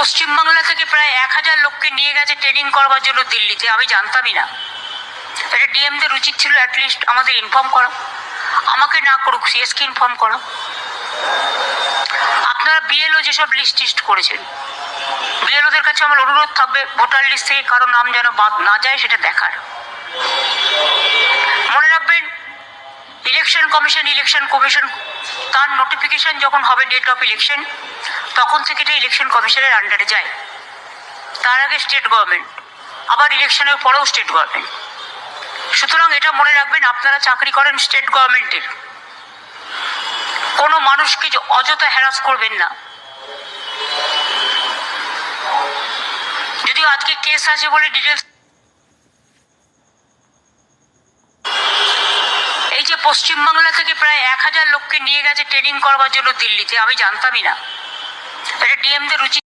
পশ্চিমবাংলা থেকে প্রায় এক হাজার লোককে নিয়ে গেছে ট্রেনিং করবার জন্য দিল্লিতে, আমি জানতামই না। এটা ডিএমদের উচিত ছিল অ্যাটলিস্ট আমাদের ইনফর্ম করা। আমাকে না করুক সিএসকে ইনফর্ম করা। আপনারা বিএলও যেসব লিস্ট টিস্ট করেছেন বিএলওদের কাছে আমার অনুরোধ থাকবে ভোটার লিস্ট থেকে কারও নাম যেন বাদ না যায়, সেটা দেখার। মনে রাখবেন ইলেকশন কমিশন ইলেকশন কমিশন তার নোটিফিকেশন যখন হবে ডেট অফ ইলেকশন তখন থেকে এটা ইলেকশন কমিশনের আন্ডারে যায়, তার আগে স্টেট গভর্নমেন্ট আবার ইলেকশনের পরেও স্টেট গভর্নমেন্ট সুতরাং এটা মনে রাখবেন, আপনারা চাকরি করেন স্টেট গভর্নমেন্টের কোনো মানুষকে অযথা হ্যারাস করবেন না। যদিও আজকে কেস আছে বলে ডিটেলস এই যে পশ্চিমবাংলা থেকে প্রায় এক হাজার লোককে নিয়ে গেছে ট্রেনিং করবার জন্য দিল্লিতে, আমি জানতামই না। এটা ডিএমদের উচিত